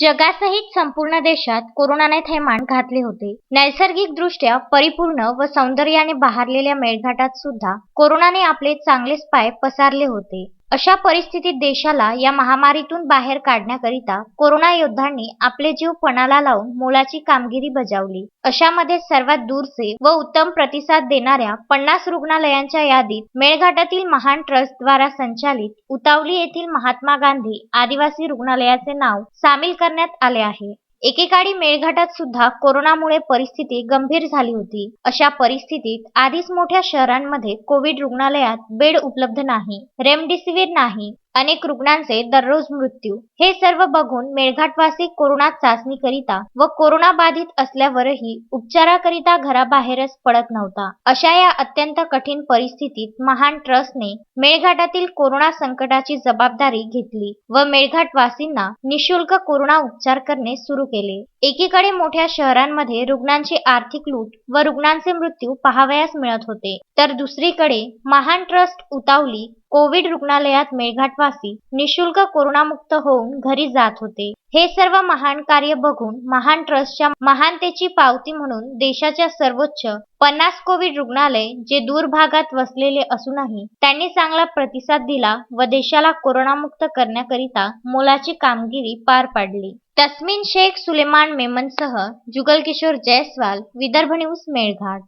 जगासहित संपूर्ण देशात कोरोनाने थैमान घातले होते. नैसर्गिक दृष्ट्या परिपूर्ण व सौंदर्याने बहारलेल्या मेळघाटात सुद्धा कोरोनाने आपले चांगलेच पाय पसारले होते. अशा परिस्थितीत देशाला या महामारीतून बाहेर काढण्याकरिता कोरोना योद्धांनी आपले जीव पणाला लावून मोलाची कामगिरी बजावली. अशामध्ये सर्वात दूरचे व उत्तम प्रतिसाद देणाऱ्या पन्नास रुग्णालयांच्या यादीत मेळघाटातील महान ट्रस्ट द्वारा संचालित उतावली येथील महात्मा गांधी आदिवासी रुग्णालयाचे नाव सामील करण्यात आले आहे. एकेकाळी मेळघाटात सुद्धा कोरोनामुळे परिस्थिती गंभीर झाली होती. अशा परिस्थितीत आधीच मोठ्या शहरांमध्ये कोविड रुग्णालयात बेड उपलब्ध नाही रेमडेसिवीर नाही अनेक रुग्णांचे दररोज मृत्यू. हे सर्व बघून मेळघाटवासी कोरोना चाचणी करिता व कोरोना बाधित असल्यावरही उपचाराकरिता घराबाहेरच पडत नव्हता. अशा या अत्यंत कठीण परिस्थितीत महान ट्रस्टने मेळघाटातील कोरोना संकटाची जबाबदारी घेतली व मेळघाटवासींना निशुल्क कोरोना उपचार करणे सुरू केले. एकीकडे मोठ्या शहरांमध्ये रुग्णांची आर्थिक लूट व रुग्णांचे मृत्यू पाहावयास मिळत होते. तर दुसरीकडे महान ट्रस्ट उतावली कोविड रुग्णालयात मेळघाटवासी निशुल्क कोरोनामुक्त होऊन घरी जात होते. हे सर्व महान कार्य बघून महान ट्रस्टच्या महानतेची पावती म्हणून देशाच्या सर्वोच्च पन्नास कोविड रुग्णालय जे दूर भागात वसलेले असूनही त्यांनी चांगला प्रतिसाद दिला व देशाला कोरोनामुक्त करण्याकरिता मोलाची कामगिरी पार पाडली. तस्मिन शेख सुलेमान मेमनसह जुगल किशोर जयस्वाल विदर्भ न्यूज मेळघाट.